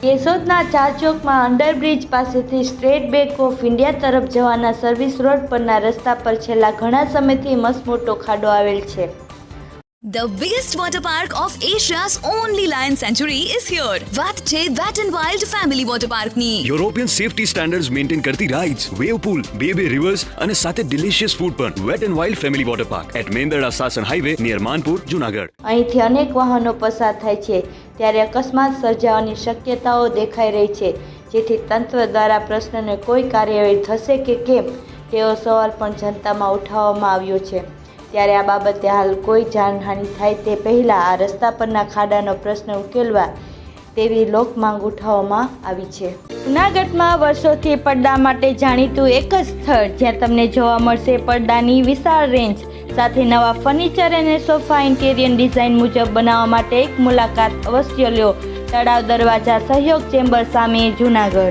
કેશોદના ચાર ચોકમાં અંડરબ્રિજ પાસેથી સ્ટેટ બેંક ઓફ ઇન્ડિયા તરફ જવાના સર્વિસ રોડ પરના રસ્તા પર છેલ્લા ઘણા સમયથી મસમોટો ખાડો આવેલ છે. The biggest water park of Asia's only lion sanctuary is here. વાત છે Wet n Wild Family Water Park ની. યુરોપિયન સેફટી સ્ટાન્ડર્ડ્સ મેન્ટેન કરતી રાઇડ્સ વેવ પૂલ બે બે રિવર્સ અને સાથે ડિલિશિયસ ફૂડ પણ wet and wild family water park at Mendarda Sasan highway near Manpur Junagadh અહીંથી અનેક વાહનો પસાર થાય છે ત્યારે અકસ્માત સર્જાવાની શક્યતાઓ દેખાઈ રહી છે જેથી તંત્ર દ્વારા પ્રશ્નને કોઈ કાર્યવાહી થશે કે કેમ તેવો સવાલ પણ જનતામાં ઉઠાવવામાં આવ્યો છે ત્યારે આ બાબતે હાલ કોઈ જાનહાનિ થાય તે પહેલાં આ રસ્તા પરના ખાડાનો પ્રશ્ન ઉકેલવા તેવી લોક માંગ ઉઠાવવામાં આવી છે. જૂનાગઢમાં વર્ષોથી પડદા માટે જાણીતું એક જ સ્થળ જ્યાં તમને જોવા મળશે પડદાની વિશાળ રેન્જ સાથે નવા ફર્નિચર અને સોફા ઇન્ટેરિયર ડિઝાઇન મુજબ બનાવવા માટે એક મુલાકાત અવશ્ય લ્યો તળાવ દરવાજા સહયોગ ચેમ્બર સામે જૂનાગઢ.